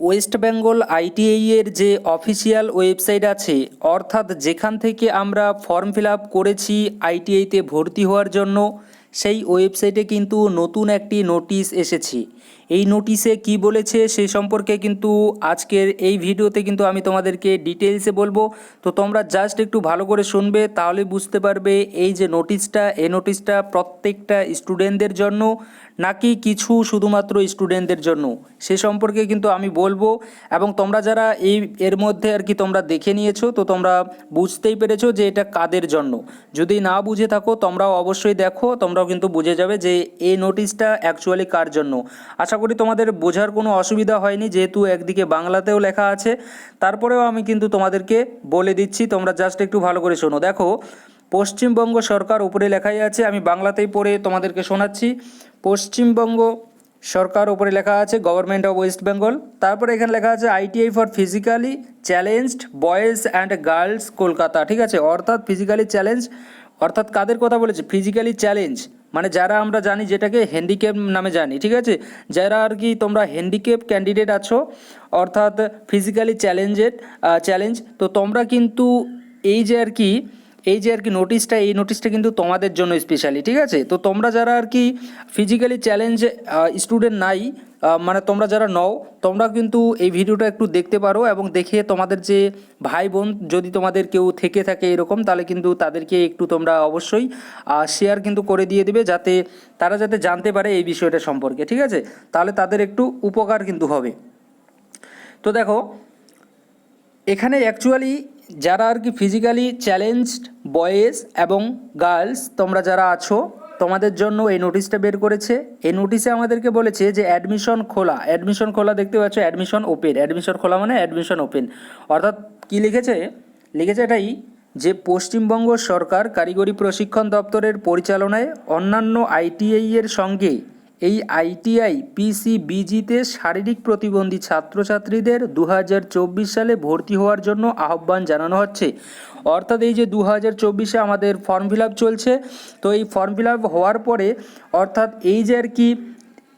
West Bengal ITI এর যে official website আছে, অর্থাৎ যেখান থেকে আমরা ফর্ম ফিল আপ করেছি আইটিআইতে ভর্তি হওয়ার জন্য সেই ওয়েবসাইটে কিন্তু নতুন একটি নোটিশ এসেছে। এই নোটিশে কি বলেছে সেই সম্পর্কে কিন্তু আজকের এই ভিডিওতে কিন্তু আমি তোমাদেরকে ডিটেলসে বলব। তো তোমরা জাস্ট একটু ভালো করে শুনবে, তাহলে বুঝতে পারবে এই যে নোটিশটা এই নোটিশটা প্রত্যেকটা স্টুডেন্টদের জন্য নাকি কিছু শুধুমাত্র স্টুডেন্টদের জন্য? সে সম্পর্কে কিন্তু আমি বলব এবং তোমরা যারা এই, এর মধ্যে আর কি তোমরা দেখে নিয়েছো, তো তোমরা বুঝতেই পেরেছ যে এটা কাদের জন্য। যদি না বুঝে থাকো, তোমরাও অবশ্যই দেখো তোমরাও কিন্তু বুঝে যাবে যে এই নোটিশটা অ্যাকচুয়ালি কার জন্য? আশা করি তোমাদের বোঝার কোনো অসুবিধা হয়নি, যেহেতু একদিকে বাংলাতেও লেখা আছে। তারপরেও আমি কিন্তু তোমাদেরকে বলে দিচ্ছি, তোমরা জাস্ট একটু ভালো করে শোনো। দেখো, পশ্চিমবঙ্গ সরকার উপরে লেখাই আছে, আমি বাংলাতেই পড়ে তোমাদেরকে শোনাচ্ছি। পশ্চিমবঙ্গ সরকার উপরে লেখা আছে গভর্নমেন্ট অফ ওয়েস্ট বেঙ্গল তারপরে এখানে লেখা আছে ITI for physically challenged boys and girls Kolkata. ঠিক আছে? অর্থাৎ ফিজিক্যালি চ্যালেঞ্জ অর্থাৎ কাদের কথা বলেছে? ফিজিক্যালি চ্যালেঞ্জ মানে যারা আমরা জানি যেটাকে হ্যান্ডিক্যাপ নামে জানি, ঠিক আছে? যারা আর কি তোমরা হ্যান্ডিক্যাপ ক্যান্ডিডেট আছো, অর্থাৎ ফিজিক্যালি চ্যালেঞ্জেড চ্যালেঞ্জ তো তোমরা কিন্তু এই যে আর কি, এই যে আর কি নোটিশটা এই নোটিশটা কিন্তু তোমাদের জন্য স্পেশালি ঠিক আছে? তো তোমরা যারা আর কি ফিজিক্যালি চ্যালেঞ্জ স্টুডেন্ট নাই মানে তোমরা যারা নও, তোমরা কিন্তু এই ভিডিওটা একটু দেখতে পারো এবং দেখে তোমাদের যে ভাই বোন যদি তোমাদের কেউ থেকে থাকে এরকম, তাহলে কিন্তু তাদেরকে একটু তোমরা অবশ্যই শেয়ার কিন্তু করে দিয়ে দিবে যাতে তারা যাতে জানতে পারে এই বিষয়টা সম্পর্কে, ঠিক আছে? তাহলে তাদের একটু উপকার কিন্তু হবে। তো দেখো, এখানে অ্যাকচুয়ালি যারা আর কি ফিজিক্যালি চ্যালেঞ্জড বয়েজ এবং গার্লস তোমরা যারা আছো তোমাদের জন্য এই নোটিশটা বের করেছে। এই নোটিশে আমাদেরকে বলেছে যে অ্যাডমিশন খোলা। অ্যাডমিশন খোলা দেখতে পাচ্ছ অ্যাডমিশন ওপেন অ্যাডমিশন খোলা মানে অ্যাডমিশন ওপেন অর্থাৎ কি লিখেছে? লিখেছে এটাই যে পশ্চিমবঙ্গ সরকার কারিগরি প্রশিক্ষণ দপ্তরের পরিচালনায় অন্যান্য আইটিআই এর সঙ্গে এই আইটিআই পিসিবিজিতে শারীরিক প্রতিবন্ধী ছাত্রছাত্রীদের দু হাজার চব্বিশ সালে ভর্তি হওয়ার জন্য আহ্বান জানানো হচ্ছে। অর্থাৎ এই যে দু হাজার চব্বিশে আমাদের ফর্ম ফিল চলছে, তো এই ফর্ম ফিল হওয়ার পরে, অর্থাৎ এই যে আর কি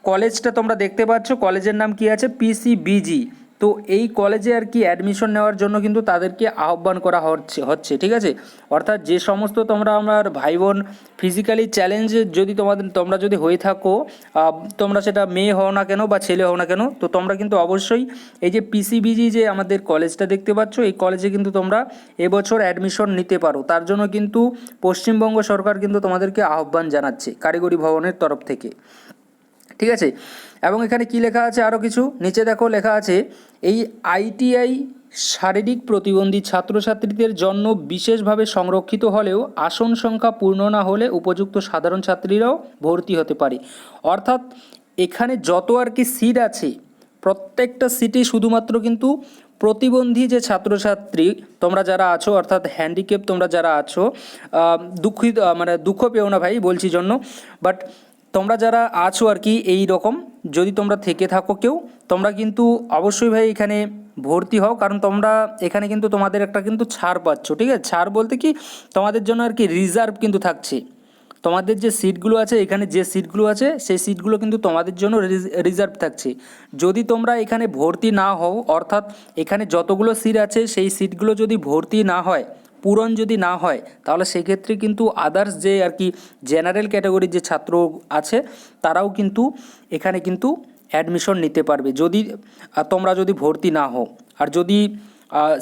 কলেজটা তোমরা দেখতে পাচ্ছ, কলেজের নাম কি আছে? পিসিবিজি। তো এই কলেজে আর কি অ্যাডমিশন নেওয়ার জন্য কিন্তু তাদেরকে আহ্বান করা হচ্ছে হচ্ছে, ঠিক আছে? অর্থাৎ যে সমস্ত তোমরা আমার ভাই বোন ফিজিক্যালি চ্যালেঞ্জে যদি তোমাদের, তোমরা যদি হয়ে থাকো তোমরা সেটা মেয়ে হও না কেন বা ছেলে হও না কেন, তো তোমরা কিন্তু অবশ্যই এই যে পিসিবিজি যে আমাদের কলেজটা দেখতে পাচ্ছ, এই কলেজে কিন্তু তোমরা এবছর অ্যাডমিশন নিতে পারো। তার জন্য কিন্তু পশ্চিমবঙ্গ সরকার কিন্তু তোমাদেরকে আহ্বান জানাচ্ছে, কারিগরি ভবনের তরফ থেকে। ঠিক আছে? এবং এখানে কি লেখা আছে? আরও কিছু। নিচে দেখো লেখা আছে, এই আইটিআই শারীরিক প্রতিবন্ধী ছাত্রছাত্রীদের জন্য বিশেষভাবে সংরক্ষিত হলেও আসন সংখ্যা পূর্ণ না হলে উপযুক্ত সাধারণ ছাত্রীরাও ভর্তি হতে পারে। অর্থাৎ এখানে যত আর কি সিট আছে, প্রত্যেকটা সিটে শুধুমাত্র কিন্তু প্রতিবন্ধী যে ছাত্রছাত্রী তোমরা যারা আছো, অর্থাৎ হ্যান্ডিক্যাপ তোমরা যারা আছো দুঃখিত মানে দুঃখ পেও না ভাই বলছি জন্য বাট তোমরা যারা আছো আর কি, এই রকম যদি তোমরা থেকে থাকো কেউ, তোমরা কিন্তু অবশ্যই ভাই এখানে ভর্তি হও, কারণ তোমরা এখানে কিন্তু তোমাদের একটা কিন্তু ছাড় পাচ্ছ, ঠিক আছে? ছাড় বলতে কি, তোমাদের জন্য আর কি রিজার্ভ কিন্তু থাকছে। তোমাদের যে সিটগুলো আছে, এখানে যে সিটগুলো আছে, সেই সিটগুলো কিন্তু তোমাদের জন্য রিজার্ভ থাকছে। যদি তোমরা এখানে ভর্তি না হও, অর্থাৎ এখানে যতগুলো সিট আছে, সেই সিটগুলো যদি ভর্তি না হয় পূরণ যদি না হয়, তাহলে সেক্ষেত্রে কিন্তু আদার্স যে আর কি জেনারেল ক্যাটাগরির যে ছাত্র আছে, তারাও কিন্তু এখানে কিন্তু অ্যাডমিশন নিতে পারবে। যদি তোমরা যদি ভর্তি না হও, আর যদি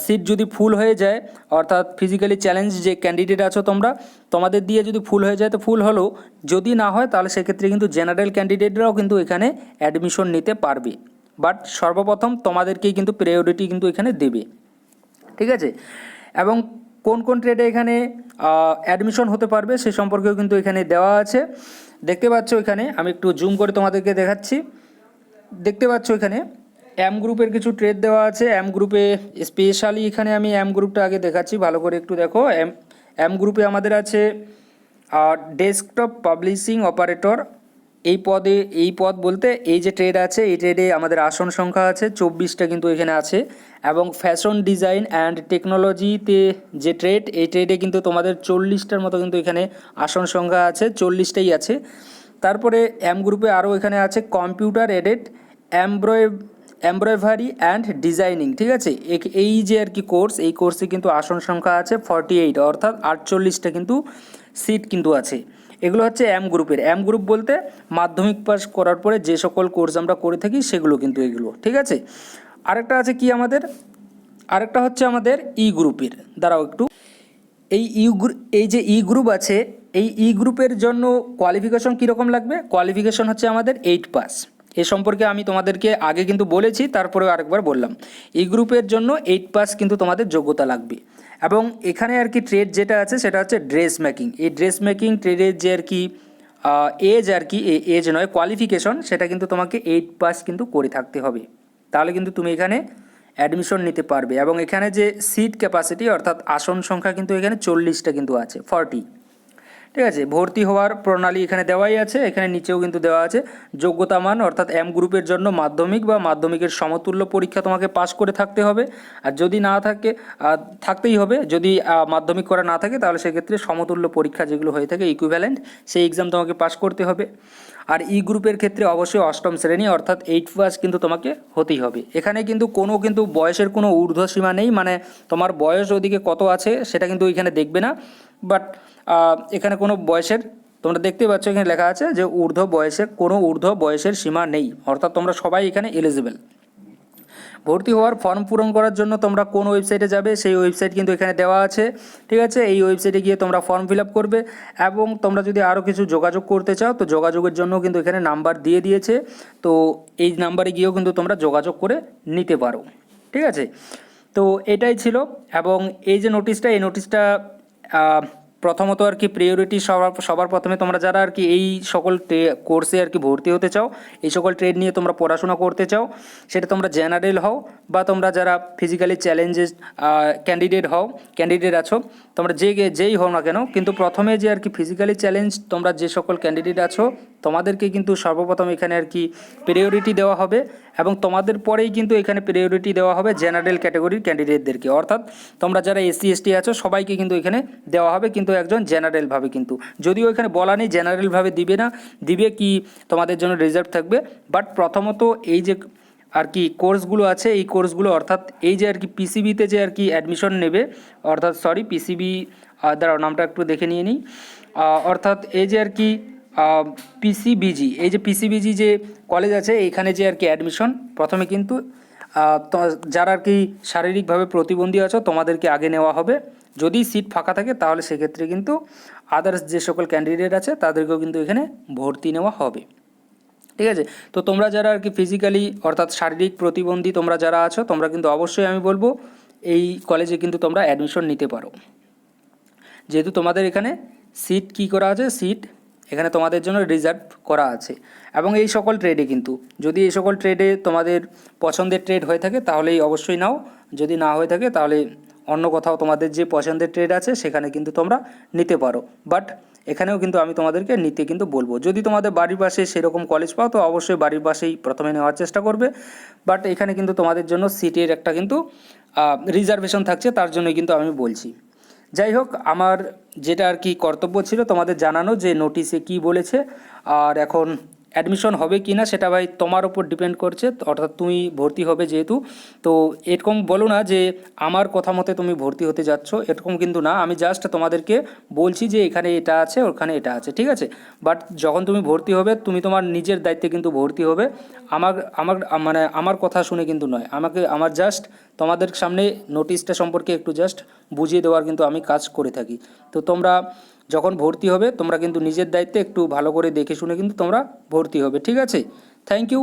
সিট যদি ফুল হয়ে যায়, অর্থাৎ ফিজিক্যালি চ্যালেঞ্জ যে ক্যান্ডিডেট আছো তোমরা, তোমাদের দিয়ে যদি ফুল হয়ে যায় তো ফুল হলেও যদি না হয় তাহলে সেক্ষেত্রে কিন্তু জেনারেল ক্যান্ডিডেটরাও কিন্তু এখানে অ্যাডমিশন নিতে পারবে। বাট সর্বপ্রথম তোমাদেরকেই কিন্তু প্রায়োরিটি কিন্তু এখানে দেবে। ঠিক আছে? এবং কোন কোন ট্রেডে এখানে অ্যাডমিশন হতে পারবে সে সম্পর্কেও কিন্তু এখানে দেওয়া আছে। দেখতে পাচ্ছ এখানে, আমি একটু জুম করে তোমাদেরকে দেখাচ্ছি। দেখতে পাচ্ছ এখানে এম গ্রুপের কিছু ট্রেড দেওয়া আছে। এম গ্রুপে স্পেশালি এখানে আমি এম গ্রুপটা আগে দেখাচ্ছি, ভালো করে একটু দেখো। এম এম গ্রুপে আমাদের আছে ডেস্কটপ পাবলিশিং অপারেটর এই পদে, এই পদ বলতে এই যে ট্রেড আছে, এই ট্রেডে আমাদের আসন সংখ্যা আছে, চব্বিশটা কিন্তু এখানে আছে। এবং ফ্যাশন ডিজাইন অ্যান্ড টেকনোলজিতে যে ট্রেড এই ট্রেডে কিন্তু তোমাদের চল্লিশটার মতো কিন্তু এখানে আসন সংখ্যা আছে, চল্লিশটাই আছে। তারপরে এম গ্রুপে আরও এখানে আছে কম্পিউটার এডেড অ্যাম্ব্রয় এমব্রয়ডারি অ্যান্ড ডিজাইনিং ঠিক আছে? এই যে আর কি কোর্স এই কোর্সে কিন্তু আসন সংখ্যা আছে ফর্টি এইট অর্থাৎ আটচল্লিশটা কিন্তু সিট কিন্তু আছে। এগুলো হচ্ছে এম গ্রুপের এম গ্রুপ বলতে মাধ্যমিক পাস করার পরে যে সকল কোর্স আমরা করে থাকি সেগুলো কিন্তু এগুলো, ঠিক আছে? আরেকটা আছে কি আমাদের? আরেকটা হচ্ছে আমাদের ই গ্রুপের দাঁড়াও একটু। এই ই গ্রুপ এই যে ই গ্রুপ আছে, এই ই গ্রুপের জন্য কোয়ালিফিকেশন কীরকম লাগবে? কোয়ালিফিকেশন হচ্ছে আমাদের এইট পাস এ সম্পর্কে আমি তোমাদেরকে আগে কিন্তু বলেছি তারপরে আরেকবার বললাম। ই গ্রুপের জন্য এইট পাস কিন্তু তোমাদের যোগ্যতা লাগবে। এবং এখানে আর কি ট্রেড যেটা আছে, সেটা হচ্ছে ড্রেস মেকিং এই ড্রেস মেকিং ট্রেডের যে আর কি এজ আর কি এজ নয় কোয়ালিফিকেশন সেটা কিন্তু তোমাকে এইট পাস কিন্তু করে থাকতে হবে। তাহলে কিন্তু তুমি এখানে অ্যাডমিশন নিতে পারবে। এবং এখানে যে সিট ক্যাপাসিটি অর্থাৎ আসন সংখ্যা কিন্তু এখানে চল্লিশটা কিন্তু আছে ফর্টি ঠিক আছে? ভর্তি হওয়ার প্রণালী এখানে দেওয়াই আছে, এখানে নিচেও কিন্তু দেওয়া আছে। যোগ্যতা মান, অর্থাৎ এম গ্রুপের জন্য মাধ্যমিক বা মাধ্যমিকের সমতুল্য পরীক্ষা তোমাকে পাশ করে থাকতে হবে। আর যদি না থাকে থাকতেই হবে। যদি মাধ্যমিক করা না থাকে, তাহলে সেক্ষেত্রে সমতুল্য পরীক্ষা যেগুলো হয়ে থাকে ইকুইভ্যালেন্ট সেই এক্সাম তোমাকে পাশ করতে হবে। আর ই গ্রুপের ক্ষেত্রে অবশ্যই অষ্টম শ্রেণি, অর্থাৎ এইট পাস কিন্তু তোমাকে হতেই হবে। এখানে কিন্তু কোনো কিন্তু বয়সের কোনো ঊর্ধ্বসীমা নেই মানে তোমার বয়স ওদিকে কত আছে, সেটা কিন্তু এখানে দেখবে না। বাট এখানে কোনো বয়সের, তোমরা দেখতে পাচ্ছ এখানে লেখা আছে যে ঊর্ধ্ব বয়সে, কোনো ঊর্ধ্ব বয়সের সীমা নেই। অর্থাৎ তোমরা সবাই এখানে এলিজিবেল ভর্তি হওয়ার ফর্ম পূরণ করার জন্য তোমরা কোন ওয়েবসাইটে যাবে? সেই ওয়েবসাইট কিন্তু এখানে দেওয়া আছে। ঠিক আছে? এই ওয়েবসাইটে গিয়ে তোমরা ফর্ম ফিল করবে এবং তোমরা যদি আরও কিছু যোগাযোগ করতে চাও, তো যোগাযোগের জন্য কিন্তু এখানে নাম্বার দিয়ে দিয়েছে। তো এই নাম্বারে গিয়েও কিন্তু তোমরা যোগাযোগ করে নিতে পারো। ঠিক আছে? তো এটাই ছিল এবং এই যে নোটিশটা এই নোটিশটা প্রথমত আর কি প্রিওরিটি সবার সবার প্রথমে তোমরা যারা আর কি এই সকল কোর্সে আর কি ভর্তি হতে চাও, এই সকল ট্রেড নিয়ে তোমরা পড়াশোনা করতে চাও, সেটা তোমরা জেনারেল হও বা তোমরা যারা ফিজিক্যালি চ্যালেঞ্জেস ক্যান্ডিডেট হও ক্যান্ডিডেট আছো, তোমরা যে যেই হও না কেন, কিন্তু প্রথমে যে আর কি ফিজিক্যালি চ্যালেঞ্জ তোমরা যে সকল ক্যান্ডিডেট আছো তোমাদেরকে কিন্তু সর্বপ্রথম এখানে আর কি প্রিয়োরিটি দেওয়া হবে এবং তোমাদের পরেই কিন্তু এখানে প্রিয়োরিটি দেওয়া হবে জেনারেল ক্যাটাগরির ক্যান্ডিডেটদেরকে অর্থাৎ তোমরা যারা এসসি এসটি আছো, সবাইকে কিন্তু এখানে দেওয়া হবে কিন্তু একজন জেনারেলভাবে কিন্তু। যদিও এখানে বলা নেই জেনারেলভাবে দিবে না, দিবে কি তোমাদের জন্য রিজার্ভ থাকবে। বাট প্রথমত এই যে আর কি কোর্সগুলো আছে, এই কোর্সগুলো অর্থাৎ এই যে আর কি পিসিবিতে যে আর কি অ্যাডমিশন নেবে, অর্থাৎ সরি পিসিবি দাঁড়াও, নামটা একটু দেখে নিয়ে নিই। অর্থাৎ এই যে আর কি পিসিবিজি এই যে পিসিবিজি যে কলেজ আছে, এইখানে যে আর কি অ্যাডমিশন প্রথমে কিন্তু যারা আর কি শারীরিকভাবে প্রতিবন্ধী আছো, তোমাদেরকে আগে নেওয়া হবে। যদি সিট ফাঁকা থাকে, তাহলে সেক্ষেত্রে কিন্তু আদার্স যে সকল ক্যান্ডিডেট আছে, তাদেরকেও কিন্তু এখানে ভর্তি নেওয়া হবে। ঠিক আছে? তো তোমরা যারা আর কি ফিজিক্যালি অর্থাৎ শারীরিক প্রতিবন্ধী তোমরা যারা আছো, তোমরা কিন্তু অবশ্যই আমি বলব, এই কলেজে কিন্তু তোমরা অ্যাডমিশন নিতে পারো। যেহেতু তোমাদের এখানে সিট কি করা আছে? সিট এখানে তোমাদের জন্য রিজার্ভ করা আছে। এবং এই সকল ট্রেডে কিন্তু, যদি এই সকল ট্রেডে তোমাদের পছন্দের ট্রেড হয়ে থাকে, তাহলেই অবশ্যই নাও। যদি না হয়ে থাকে, তাহলে অন্য কোথাও তোমাদের যে পছন্দের ট্রেড আছে, সেখানে কিন্তু তোমরা নিতে পারো। বাট এখানেও কিন্তু আমি তোমাদেরকে নিতে কিন্তু বলব। যদি তোমাদের বাড়ির পাশে সেরকম কলেজ পাও, তো অবশ্যই বাড়ির পাশেই প্রথমে নেওয়ার চেষ্টা করবে। বাট এখানে কিন্তু তোমাদের জন্য সিটের একটা কিন্তু রিজার্ভেশন থাকছে, তার জন্যই কিন্তু আমি বলছি। যাই হোক আমার যেটা আর কি কর্তব্য ছিল তোমাদের জানানো যে নোটিশে কি বলেছে, আর এখন অ্যাডমিশন হবে কি না সেটা ভাই তোমার উপর ডিপেন্ড করছে, অর্থাৎ তুমি ভর্তি হবে যেহেতু। তো এরকম বলো না যে আমার কথা মতে তুমি ভর্তি হতে যাচ্ছ, এরকম কিন্তু না। আমি জাস্ট তোমাদেরকে বলছি যে এখানে এটা আছে, ওখানে এটা আছে, ঠিক আছে? বাট যখন তুমি ভর্তি হবে, তুমি তোমার নিজের দায়িত্বে কিন্তু ভর্তি হবে। আমার আমার মানে আমার কথা শুনে কিন্তু নয়। আমাকে, আমার জাস্ট তোমাদের সামনে নোটিশটা সম্পর্কে একটু জাস্ট বুঝিয়ে দেওয়ার কিন্তু আমি কাজ করে থাকি। তো তোমরা যখন ভর্তি হবে, তোমরা কিন্তু নিজের দায়িত্বে একটু ভালো করে দেখে শুনে কিন্তু তোমরা ভর্তি হবে, ঠিক আছে? Thank you